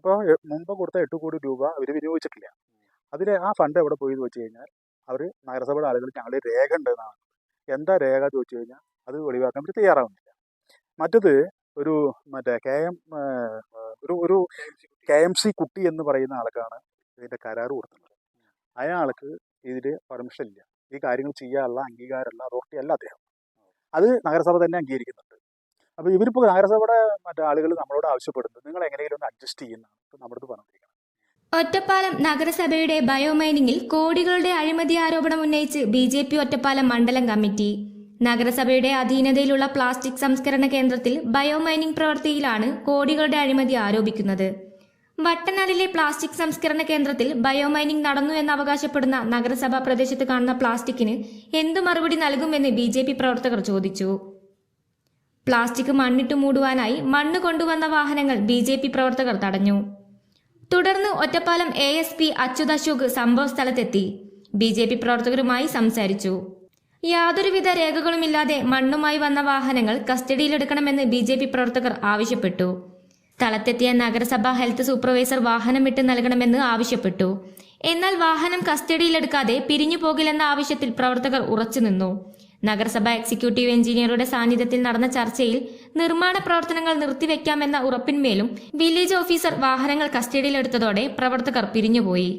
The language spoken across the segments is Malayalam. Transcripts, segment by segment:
അപ്പോൾ മുമ്പ് കൊടുത്ത എട്ട് കോടി രൂപ അവർ വിനിയോഗിച്ചിട്ടില്ല. അതിൽ ആ ഫണ്ട് എവിടെ പോയി എന്ന് വെച്ച് കഴിഞ്ഞാൽ അവർ നഗരസഭയുടെ ആളുകൾ ഞങ്ങളുടെ രേഖ ഉണ്ടെന്നാണ് എന്താ രേഖ എന്ന് ചോദിച്ചു കഴിഞ്ഞാൽ അത് വെളിവാക്കാൻ വേണ്ടി തയ്യാറാവുന്നില്ല. മറ്റത് ഒരു മറ്റേ കെ എം ഒരു ഒരു കെ എം സി കുട്ടി എന്ന് പറയുന്ന ആൾക്കാണ് ഇതിന്റെ കരാർ കൊടുക്കുന്നത്. അയാൾക്ക് ഇതിൽ പെർമിഷൻ ഇല്ല. ഈ കാര്യങ്ങൾ ചെയ്യാനുള്ള അംഗീകാരമുള്ള അതോറിറ്റി അല്ല അദ്ദേഹം അത് നഗരസഭ തന്നെ അംഗീകരിക്കുന്നുണ്ട്. അപ്പോൾ ഇവരിപ്പോൾ നഗരസഭയുടെ മറ്റേ ആളുകൾ നമ്മളോട് ആവശ്യപ്പെടുന്നത് നിങ്ങൾ എങ്ങനെയെങ്കിലും ഒന്ന് അഡ്ജസ്റ്റ് ചെയ്യുന്നതാണ്. നമ്മുടെ അടുത്ത് ഒറ്റപ്പാലം നഗരസഭയുടെ ബയോമൈനിങ്ങിൽ കോടികളുടെ അഴിമതി ആരോപണം ഉന്നയിച്ച് ബി ജെ പി ഒറ്റപ്പാലം മണ്ഡലം കമ്മിറ്റി. നഗരസഭയുടെ അധീനതയിലുള്ള പ്ലാസ്റ്റിക് സംസ്കരണ കേന്ദ്രത്തിൽ ബയോമൈനിങ് പ്രവൃത്തിയിലാണ് കോടികളുടെ അഴിമതി ആരോപിക്കുന്നത്. വട്ടനാടിലെ പ്ലാസ്റ്റിക് സംസ്കരണ കേന്ദ്രത്തിൽ ബയോമൈനിങ് നടന്നു എന്ന് അവകാശപ്പെടുന്ന നഗരസഭാ പ്രദേശത്ത് കാണുന്ന പ്ലാസ്റ്റിക്കിന് എന്തു മറുപടി നൽകുമെന്ന് ബി പ്രവർത്തകർ ചോദിച്ചു. പ്ലാസ്റ്റിക് മണ്ണിട്ട് മൂടുവാനായി മണ്ണ് കൊണ്ടുവന്ന വാഹനങ്ങൾ ബി ജെ പി പ്രവർത്തകർ തടഞ്ഞു. തുടർന്ന് Ottapalam A S P Achyut Ashok സംഭവ സ്ഥലത്തെത്തി. ബി ജെ പി പ്രവർത്തകരുമായി സംസാരിച്ചു. യാതൊരുവിധ രേഖകളുമില്ലാതെ മണ്ണുമായി വന്ന വാഹനങ്ങൾ കസ്റ്റഡിയിലെടുക്കണമെന്ന് ബി ജെ പി പ്രവർത്തകർ ആവശ്യപ്പെട്ടു. സ്ഥലത്തെത്തിയ നഗരസഭാ ഹെൽത്ത് സൂപ്പർവൈസർ വാഹനം വിട്ട് നൽകണമെന്ന് ആവശ്യപ്പെട്ടു. എന്നാൽ വാഹനം കസ്റ്റഡിയിലെടുക്കാതെ പിരിഞ്ഞു പോകില്ലെന്ന ആവശ്യത്തിൽ പ്രവർത്തകർ ഉറച്ചുനിന്നു. നഗരസഭാ എക്സിക്യൂട്ടീവ് എഞ്ചിനീയറുടെ സാന്നിധ്യത്തിൽ നടന്ന ചർച്ചയിൽ നിർമ്മാണ പ്രവർത്തനങ്ങൾ നിർത്തിവെക്കാമെന്ന ഉറപ്പിന്മേലും വില്ലേജ് ഓഫീസർ വാഹനങ്ങൾ കസ്റ്റഡിയിലെടുത്തതോടെ പ്രവർത്തകർ പിരിഞ്ഞുപോയി.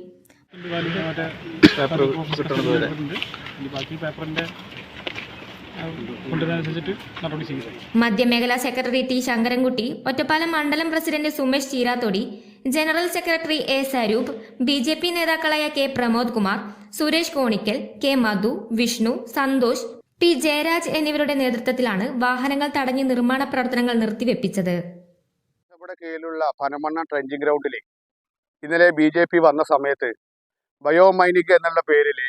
മധ്യമേഖലാ സെക്രട്ടറി ടി ശങ്കരൻകുട്ടി ഒറ്റപ്പാലം മണ്ഡലം president Sumesh Cheerathodi general secretary A Saroop B J P നേതാക്കളായ K Pramod Kumar Suresh Konikkal K Madhu Vishnu Santhosh P Jayaraj എന്നിവരുടെ നേതൃത്വത്തിലാണ് വാഹനങ്ങൾ തടഞ്ഞ് നിർമ്മാണ പ്രവർത്തനങ്ങൾ നിർത്തിവെപ്പിച്ചത്. നമ്മുടെ കീഴിലുള്ള പനമണ്ണ ട്രെഞ്ചിങ് ഗ്രൗണ്ടിൽ ഇന്നലെ ബി ജെ പി വന്ന സമയത്ത് ബയോമൈനിക് എന്നുള്ള പേരിൽ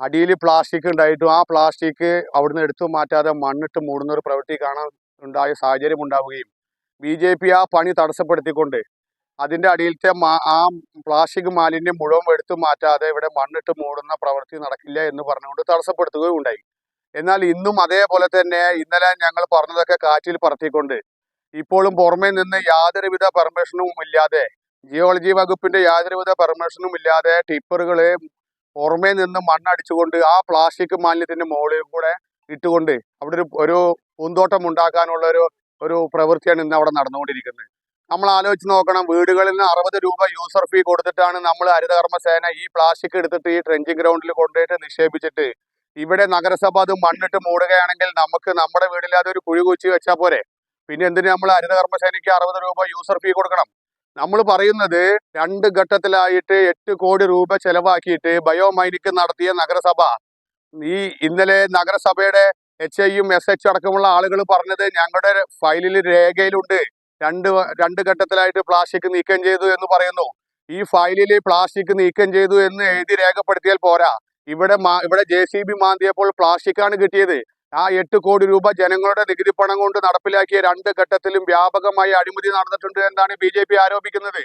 അടിയിൽ പ്ലാസ്റ്റിക് ഉണ്ടായിട്ടും ആ പ്ലാസ്റ്റിക് അവിടുന്ന് എടുത്തു മാറ്റാതെ മണ്ണിട്ട് മൂടുന്ന ഒരു പ്രവൃത്തി കാണാൻ ഉണ്ടായ സാഹചര്യം ഉണ്ടാവുകയും ബി ജെ പി ആ പണി തടസ്സപ്പെടുത്തിക്കൊണ്ട് അതിന്റെ അടിയിലത്തെ ആ പ്ലാസ്റ്റിക് മാലിന്യം മുഴുവൻ എടുത്തു മാറ്റാതെ ഇവിടെ മണ്ണിട്ട് മൂടുന്ന പ്രവൃത്തി നടക്കില്ല എന്ന് പറഞ്ഞുകൊണ്ട് തടസ്സപ്പെടുത്തുകയും ഉണ്ടായി. എന്നാൽ ഇന്നും അതേപോലെ തന്നെ ഇന്നലെ ഞങ്ങൾ പറഞ്ഞതൊക്കെ കാറ്റിൽ പറത്തിക്കൊണ്ട് ഇപ്പോഴും പുറമേ നിന്ന് യാതൊരുവിധ പെർമിഷനും ഇല്ലാതെ ജിയോളജി വകുപ്പിന്റെ യാതൊരുവിധ പെർമിഷനും ഇല്ലാതെ ടിപ്പറുകൾ പുറമേ നിന്ന് മണ്ണടിച്ചുകൊണ്ട് ആ പ്ലാസ്റ്റിക് മാലിന്യത്തിന്റെ മുകളിൽ കൂടെ ഇട്ടുകൊണ്ട് അവിടെ ഒരു ഒരു പൂന്തോട്ടം ഉണ്ടാക്കാനുള്ള ഒരു ഒരു പ്രവൃത്തിയാണ് ഇന്ന് അവിടെ നടന്നുകൊണ്ടിരിക്കുന്നത്. നമ്മൾ ആലോചിച്ച് നോക്കണം വീടുകളിൽ നിന്ന് അറുപത് രൂപ യൂസർ ഫീ കൊടുത്തിട്ടാണ് നമ്മൾ ഹരിതകർമ്മസേന ഈ പ്ലാസ്റ്റിക് എടുത്തിട്ട് ഈ ട്രെഞ്ചിങ് ഗ്രൗണ്ടിൽ കൊണ്ടുപോയിട്ട് നിക്ഷേപിച്ചിട്ട് ഇവിടെ നഗരസഭ അത് മണ്ണിട്ട് മൂടുകയാണെങ്കിൽ നമുക്ക് നമ്മുടെ വീട്ടിൽ അതൊരു കുഴി കുച്ചി വെച്ചാൽ പോരെ. പിന്നെ എന്തിനു നമ്മൾ ഹരിതകർമ്മസേനയ്ക്ക് അറുപത് രൂപ യൂസർ ഫീ കൊടുക്കണം? നമ്മൾ പറയുന്നത് രണ്ട് ഘട്ടത്തിലായിട്ട് എട്ട് കോടി രൂപ ചെലവാക്കിയിട്ട് ബയോമൈനിക്ക് നടത്തിയ നഗരസഭ. ഈ ഇന്നലെ നഗരസഭയുടെ എച്ച് ഐയും എസ് എച്ച് അടക്കമുള്ള ആളുകൾ പറഞ്ഞത് ഞങ്ങളുടെ ഫയലിൽ രേഖയിലുണ്ട്. രണ്ട് രണ്ട് ഘട്ടത്തിലായിട്ട് പ്ലാസ്റ്റിക് നീക്കം ചെയ്തു എന്ന് പറയുന്നു. ഈ ഫയലിൽ പ്ലാസ്റ്റിക് നീക്കം ചെയ്തു എന്ന് എഴുതി രേഖപ്പെടുത്തിയാൽ പോരാ. ഇവിടെ ഇവിടെ ജെ സി ബി മാന്തിയപ്പോൾ പ്ലാസ്റ്റിക് ആണ് കിട്ടിയത്. ആ എട്ട് കോടി രൂപ ജനങ്ങളുടെ നികുതി പണം കൊണ്ട് നടപ്പിലാക്കിയ രണ്ട് ഘട്ടത്തിലും വ്യാപകമായി അഴിമതി നടന്നിട്ടുണ്ട് എന്നാണ് ബി ആരോപിക്കുന്നത്.